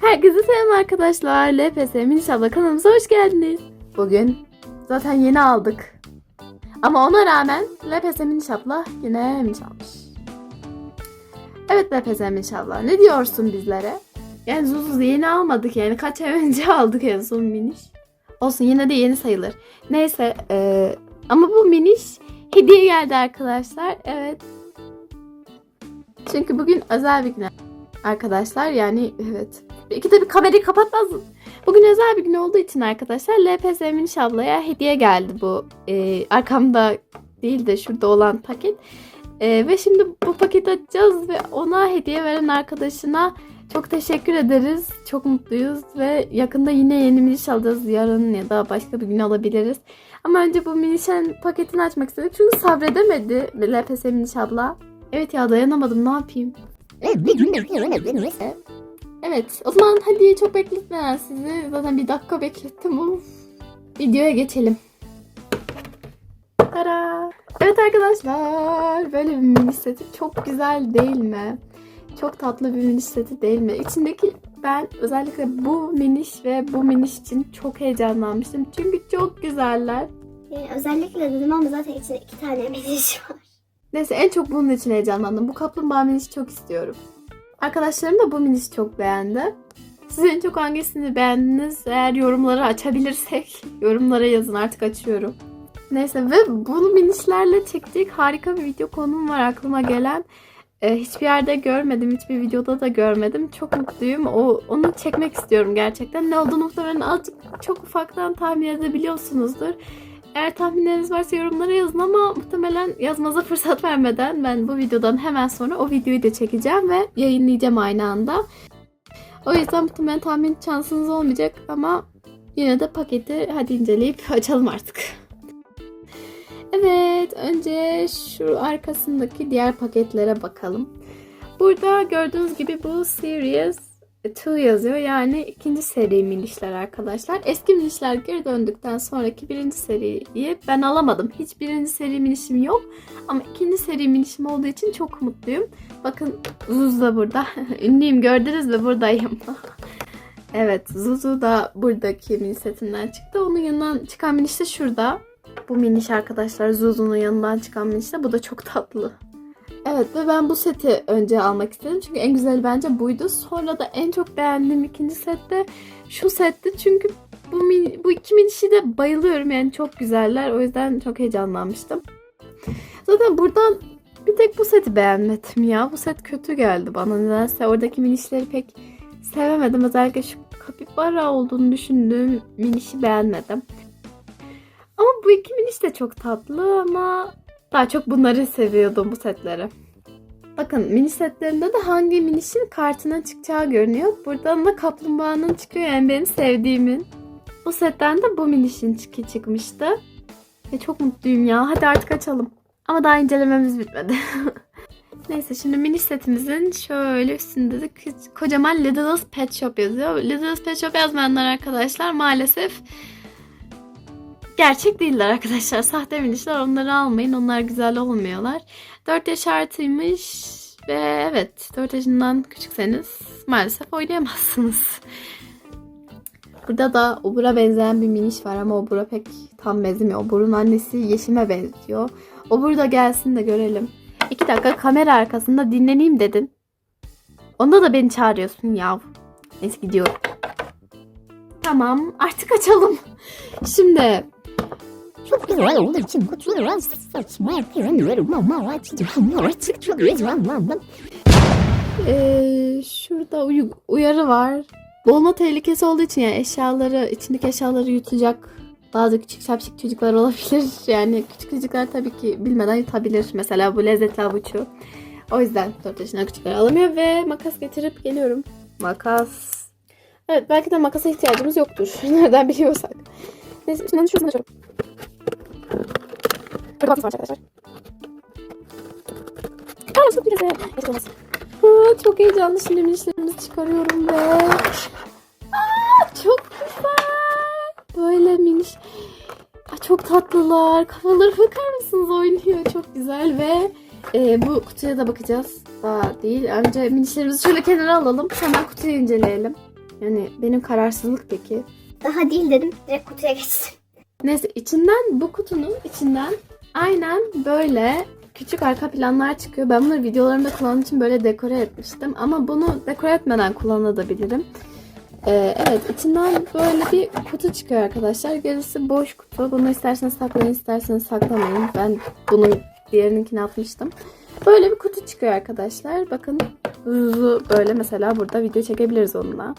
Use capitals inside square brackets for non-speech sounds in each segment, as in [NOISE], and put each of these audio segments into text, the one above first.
Herkese selam arkadaşlar. LPS Minişabla kanalımıza hoş geldiniz. Bugün zaten yeni aldık. Ama ona rağmen LPS Minişabla yine miniş almış. Evet LPS Minişabla ne diyorsun bizlere? Yani Zuzu yeni almadık yani kaç ay önce [LAUGHS] aldık en son miniş. Olsun yine de yeni sayılır. Neyse eee, ama bu miniş hediye geldi arkadaşlar. Evet. Çünkü bugün özel bir gün arkadaşlar. Yani evet. De bir kamerayı kapatmaz. Bugün özel bir gün olduğu için arkadaşlar LPS Miniş ablaya hediye geldi bu. Ee, arkamda değil de şurada olan paket. Ee, ve şimdi bu paketi açacağız ve ona hediye veren arkadaşına çok teşekkür ederiz. Çok mutluyuz ve yakında yine yeni miniş alacağız. Yarın ya da başka bir gün alabiliriz. Ama önce bu minişen paketini açmak istedik. Çünkü sabredemedi LPS Miniş abla. Evet ya dayanamadım ne yapayım. Evet o zaman hadi çok bekletmeden sizi zaten bir dakika beklettim. Of. Videoya geçelim. Tara. Evet arkadaşlar böyle bir mini seti çok güzel değil mi? Çok tatlı bir miniş seti değil mi? İçindeki ben özellikle bu miniş ve bu miniş için çok heyecanlanmıştım. Çünkü çok güzeller. Yani özellikle dedim ama zaten içinde iki tane miniş var. Neyse en çok bunun için heyecanlandım. Bu kaplumbağa minişi çok istiyorum. Arkadaşlarım da bu minişi çok beğendi. Siz en çok hangisini beğendiniz? Eğer yorumları açabilirsek [LAUGHS] yorumlara yazın artık açıyorum. Neyse ve bunu minişlerle çekecek harika bir video konum var aklıma gelen. Ee, hiçbir yerde görmedim, hiçbir videoda da görmedim. Çok mutluyum. O, onu çekmek istiyorum gerçekten. Ne olduğunu muhtemelen azıcık çok ufaktan tahmin edebiliyorsunuzdur. Eğer tahminleriniz varsa yorumlara yazın ama muhtemelen yazmanıza [LAUGHS] fırsat vermeden ben bu videodan hemen sonra o videoyu da çekeceğim ve yayınlayacağım aynı anda. O yüzden muhtemelen tahmin şansınız olmayacak ama yine de paketi hadi inceleyip [LAUGHS] açalım artık. Evet, önce şu arkasındaki diğer paketlere bakalım. Burada gördüğünüz gibi bu Series 2 yazıyor. Yani ikinci seri minişler arkadaşlar. Eski minişler geri döndükten sonraki birinci seriyi ben alamadım. Hiç birinci seri minişim yok. Ama ikinci seri minişim olduğu için çok mutluyum. Bakın Zuzu da burada. [LAUGHS] Ünlüyüm gördünüz mü buradayım. [LAUGHS] evet Zuzu da buradaki mini setinden çıktı. Onun yanından çıkan miniş de şurada. Bu miniş arkadaşlar Zuzu'nun yanından çıkan miniş de. Bu da çok tatlı. Evet ve ben bu seti önce almak istedim. Çünkü en güzeli bence buydu. Sonra da en çok beğendiğim ikinci sette şu setti. Çünkü bu, mini- bu iki minişi de bayılıyorum. Yani çok güzeller. O yüzden çok heyecanlanmıştım. Zaten buradan bir tek bu seti beğenmedim ya. Bu set kötü geldi bana nedense. Oradaki minişleri pek sevemedim. Özellikle şu kapibara olduğunu düşündüğüm minişi beğenmedim. Ama bu iki miniş de çok tatlı ama daha çok bunları seviyordum bu setleri. Bakın mini setlerinde de hangi minişin kartına çıkacağı görünüyor. Buradan da kaplumbağanın çıkıyor yani benim sevdiğimin. Bu setten de bu minişin çıkı çıkmıştı. Ve çok mutluyum ya. Hadi artık açalım. Ama daha incelememiz bitmedi. [LAUGHS] Neyse şimdi mini setimizin şöyle üstünde de kocaman Lidl's Pet Shop yazıyor. Lidl's Pet Shop yazmayanlar arkadaşlar maalesef gerçek değiller arkadaşlar. Sahte minişler onları almayın. Onlar güzel olmuyorlar. 4 yaş artıymış ve evet 4 yaşından küçükseniz maalesef oynayamazsınız. Burada da Obur'a benzeyen bir miniş var ama Obur'a pek tam benzemiyor. Obur'un annesi Yeşim'e benziyor. Obur da gelsin de görelim. 2 dakika kamera arkasında dinleneyim dedin. Onda da beni çağırıyorsun yav. Neyse gidiyorum. Tamam artık açalım. Şimdi Çok güzel olduğu için kutuları saçma yapıyorum. Ama artık çok güzel. Ee, şurada uyu- uyarı var. Boğulma tehlikesi olduğu için yani eşyaları, içindeki eşyaları yutacak bazı küçük şapşik çocuklar olabilir. [LAUGHS] Yani küçük çocuklar tabii ki bilmeden yutabilir. Mesela bu lezzetli avuçu. O yüzden 4 yaşından küçükler alamıyor ve makas getirip geliyorum. Makas. Evet belki de makasa ihtiyacımız yoktur. [LAUGHS] Nereden biliyorsak. Neyse şundan şuradan açıyorum. Makas var arkadaşlar. Güzel. Hiç olmaz. Aa, çok heyecanlı. Şimdi minişlerimizi çıkarıyorum ve... Aa, çok güzel. Böyle miniş. Aa, çok tatlılar. Kafaları bakar mısınız? Oynuyor. Çok güzel ve e, bu kutuya da bakacağız. Daha değil. Önce minişlerimizi şöyle kenara alalım. Hemen kutuyu inceleyelim. Yani benim kararsızlık peki. Daha değil dedim. Direkt kutuya geçtim. Neyse içinden bu kutunun içinden aynen böyle küçük arka planlar çıkıyor. Ben bunları videolarımda kullanmak için böyle dekore etmiştim. Ama bunu dekore etmeden kullanabilirim. Ee, evet içinden böyle bir kutu çıkıyor arkadaşlar. Gerisi boş kutu. Bunu isterseniz saklayın isterseniz saklamayın. Ben bunun diğerininkini atmıştım. Böyle bir kutu çıkıyor arkadaşlar. Bakın böyle mesela burada video çekebiliriz onunla.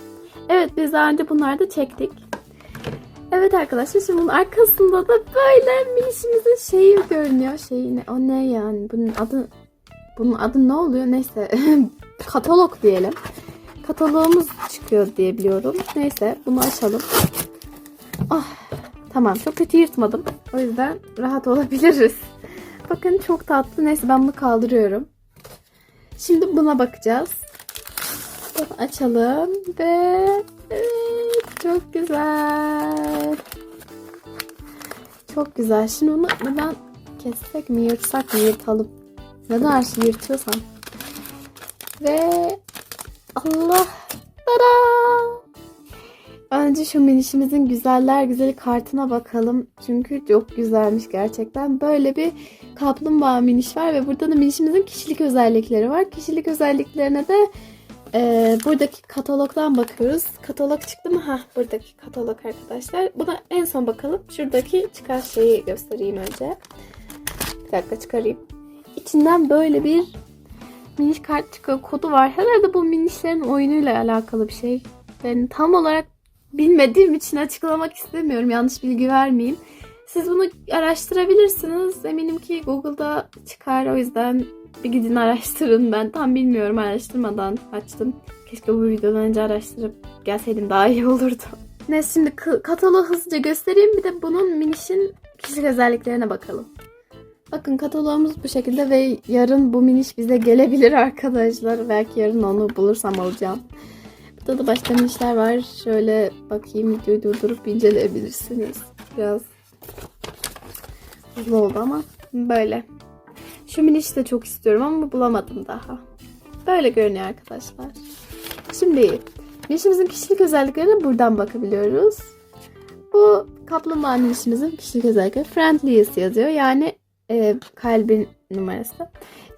Evet biz daha önce bunları da çektik. Evet arkadaşlar şimdi bunun arkasında da böyle minişimizin şeyi görünüyor. Şeyi ne? O ne yani? Bunun adı bunun adı ne oluyor? Neyse. [LAUGHS] Katalog diyelim. Kataloğumuz çıkıyor diye biliyorum. Neyse bunu açalım. Ah tamam çok kötü yırtmadım. O yüzden rahat olabiliriz. [LAUGHS] Bakın çok tatlı. Neyse ben bunu kaldırıyorum. Şimdi buna bakacağız. Bunu açalım ve evet çok güzel. Çok güzel. Şimdi onu neden kessek mi yırtsak mı yırtalım. Neden her şeyi yırtıyorsam. Ve Allah Tada! Önce şu minişimizin güzeller güzeli kartına bakalım. Çünkü çok güzelmiş gerçekten. Böyle bir kaplumbağa miniş var ve burada da minişimizin kişilik özellikleri var. Kişilik özelliklerine de e, buradaki katalogdan bakıyoruz. Katalog çıktı mı? Ha buradaki katalog arkadaşlar. Buna en son bakalım. Şuradaki çıkar şeyi göstereyim önce. Bir dakika çıkarayım. İçinden böyle bir miniş kart çıkıyor. Kodu var. Herhalde bu minişlerin oyunuyla alakalı bir şey. Ben tam olarak bilmediğim için açıklamak istemiyorum. Yanlış bilgi vermeyeyim. Siz bunu araştırabilirsiniz. Eminim ki Google'da çıkar. O yüzden bir gidin araştırın. Ben tam bilmiyorum. Araştırmadan açtım. Keşke bu videodan önce araştırıp gelseydim daha iyi olurdu. Neyse şimdi kataloğu hızlıca göstereyim. Bir de bunun minişin kişilik özelliklerine bakalım. Bakın kataloğumuz bu şekilde ve yarın bu miniş bize gelebilir arkadaşlar. Belki yarın onu bulursam alacağım. Burada da başka minişler var. Şöyle bakayım videoyu durdurup inceleyebilirsiniz. Biraz hızlı oldu ama böyle. Şu de çok istiyorum ama bulamadım daha. Böyle görünüyor arkadaşlar. Şimdi minişimizin kişilik özelliklerine buradan bakabiliyoruz. Bu kaplumbağa minişimizin kişilik özellikleri friendliest yazıyor. Yani e, kalbin numarası.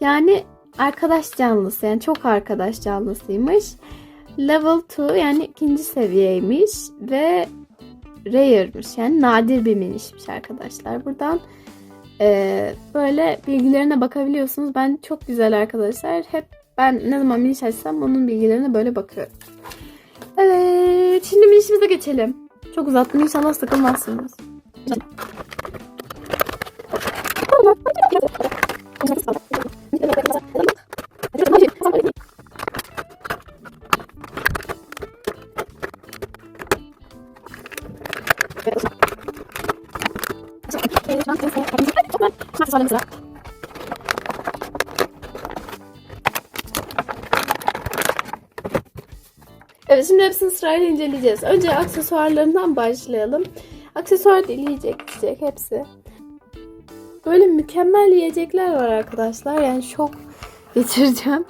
Yani arkadaş canlısı yani çok arkadaş canlısıymış. Level 2 yani ikinci seviyeymiş ve rare'mış yani nadir bir minişmiş arkadaşlar. Buradan e, böyle bilgilerine bakabiliyorsunuz. Ben çok güzel arkadaşlar. Hep ben ne zaman miniş açsam onun bilgilerine böyle bakıyorum. Evet şimdi minişimize geçelim. Çok uzattım inşallah sıkılmazsınız. Evet şimdi hepsini sırayla inceleyeceğiz. Önce aksesuarlarından başlayalım. Aksesuar değil yiyecek yiyecek hepsi. Böyle mükemmel yiyecekler var arkadaşlar. Yani şok geçireceğim.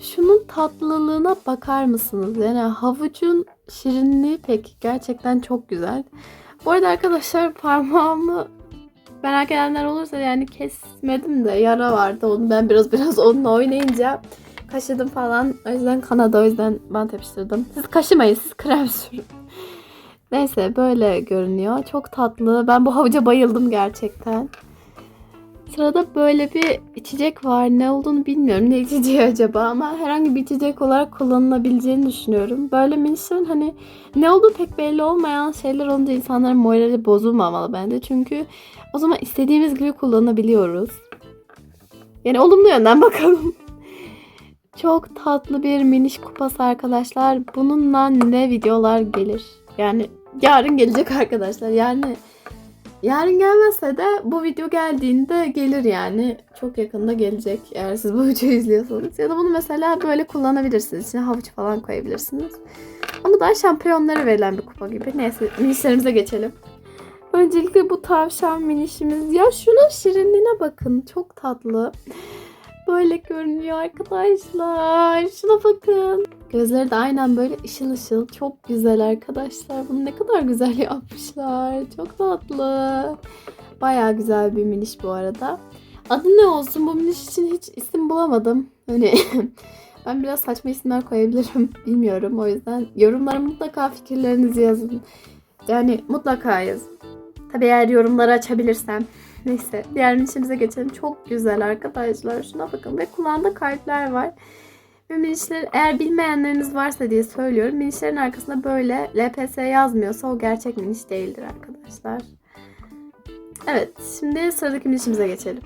Şunun tatlılığına bakar mısınız? Yani havucun şirinliği pek gerçekten çok güzel. Bu arada arkadaşlar parmağımı merak edenler olursa yani kesmedim de yara vardı. Onu ben biraz biraz onunla oynayınca kaşıdım falan. O yüzden kanadı o yüzden bant yapıştırdım. Siz kaşımayın siz krem [LAUGHS] sürün. Neyse böyle görünüyor. Çok tatlı. Ben bu havuca bayıldım gerçekten. Sırada böyle bir içecek var. Ne olduğunu bilmiyorum. Ne [LAUGHS] içeceği acaba ama herhangi bir içecek olarak kullanılabileceğini düşünüyorum. Böyle minişlerin hani ne olduğu pek belli olmayan şeyler olunca insanların morali bozulmamalı bence. Çünkü o zaman istediğimiz gibi kullanabiliyoruz. Yani olumlu yönden [LAUGHS] bakalım. Çok tatlı bir miniş kupası arkadaşlar. Bununla ne videolar gelir. Yani yarın gelecek [LAUGHS] arkadaşlar. Yani yarın gelmezse de bu video geldiğinde gelir yani. Çok yakında gelecek eğer siz bu [LAUGHS] videoyu izliyorsanız. Ya da bunu mesela böyle kullanabilirsiniz. İçine havuç falan koyabilirsiniz. Ama daha şampiyonlara verilen bir kupa gibi. Neyse minişlerimize geçelim. Öncelikle bu tavşan minişimiz. Ya şunun şirinliğine bakın. Çok tatlı. Böyle görünüyor arkadaşlar. Şuna bakın. Gözleri de aynen böyle ışıl ışıl. Çok güzel arkadaşlar. Bunu ne kadar güzel [LAUGHS] yapmışlar. Çok tatlı. Baya güzel bir miniş bu arada. Adı ne olsun bu miniş için hiç isim bulamadım. Hani [LAUGHS] ben biraz saçma isimler koyabilirim. [LAUGHS] Bilmiyorum. O yüzden yorumlara mutlaka fikirlerinizi yazın. Yani mutlaka yazın. Tabii eğer yorumları açabilirsem. Neyse diğer minişimize geçelim. Çok güzel arkadaşlar. Şuna bakın ve kulağında kalpler var. Ve minişler eğer bilmeyenleriniz varsa diye söylüyorum. Minişlerin arkasında böyle LPS yazmıyorsa o gerçek miniş değildir arkadaşlar. Evet şimdi sıradaki minişimize geçelim.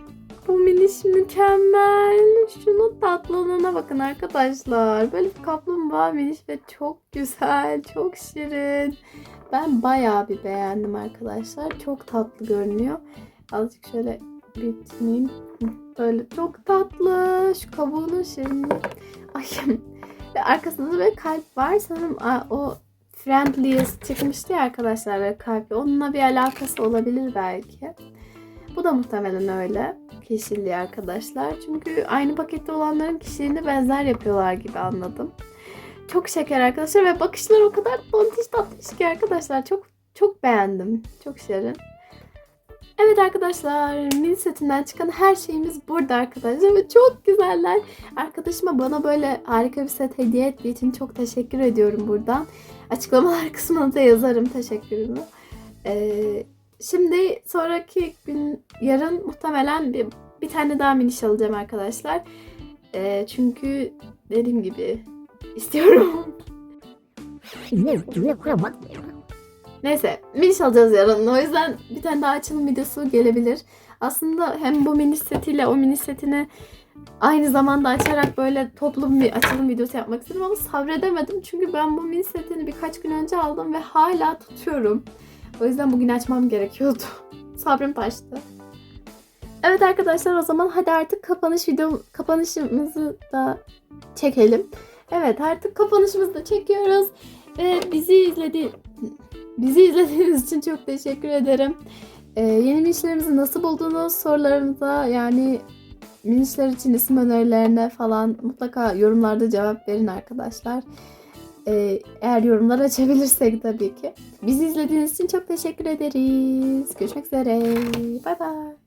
Bu miniş mükemmel. Şunun tatlılığına bakın arkadaşlar. Böyle bir kaplumbağa miniş ve çok güzel, çok şirin. Ben bayağı bir beğendim arkadaşlar. Çok tatlı görünüyor. Azıcık şöyle. Hı, Böyle çok tatlı. Şu kabuğunun şirinliği. Ay. Ve arkasında da böyle kalp var. Sanırım aa, o Friendliest çıkmıştı ya arkadaşlar böyle kalp. Onunla bir alakası olabilir belki. Bu da muhtemelen öyle. Kişiliği arkadaşlar. Çünkü aynı pakette olanların kişiliğini benzer yapıyorlar gibi anladım. Çok şeker arkadaşlar ve bakışları o kadar tontiş tatlış ki arkadaşlar. Çok çok beğendim. Çok şirin. Evet arkadaşlar mini setinden çıkan her şeyimiz burada arkadaşlar ve çok güzeller. Arkadaşıma bana böyle harika bir set hediye ettiği için çok teşekkür ediyorum buradan. Açıklamalar kısmına da yazarım teşekkürümü. Ee, şimdi sonraki gün yarın muhtemelen bir, bir tane daha miniş alacağım arkadaşlar. Ee, çünkü dediğim gibi istiyorum. Neyse miniş alacağız yarın. O yüzden bir tane daha açılım videosu gelebilir. Aslında hem bu miniş setiyle o miniş setini aynı zamanda açarak böyle toplu bir açılım videosu yapmak istedim ama sabredemedim. Çünkü ben bu mini setini birkaç gün önce aldım ve hala tutuyorum. O yüzden bugün açmam gerekiyordu. [LAUGHS] Sabrım taştı. Evet arkadaşlar o zaman hadi artık kapanış video kapanışımızı da çekelim. Evet artık kapanışımızı da çekiyoruz. Ve bizi izledi bizi izlediğiniz için çok teşekkür ederim. Ee, yeni minişlerimizi nasıl buldunuz sorularımıza yani minişler için isim önerilerine falan mutlaka yorumlarda cevap verin arkadaşlar. Ee, eğer yorumlar açabilirsek tabii ki. Bizi izlediğiniz için çok teşekkür ederiz. Görüşmek üzere. Bay bay.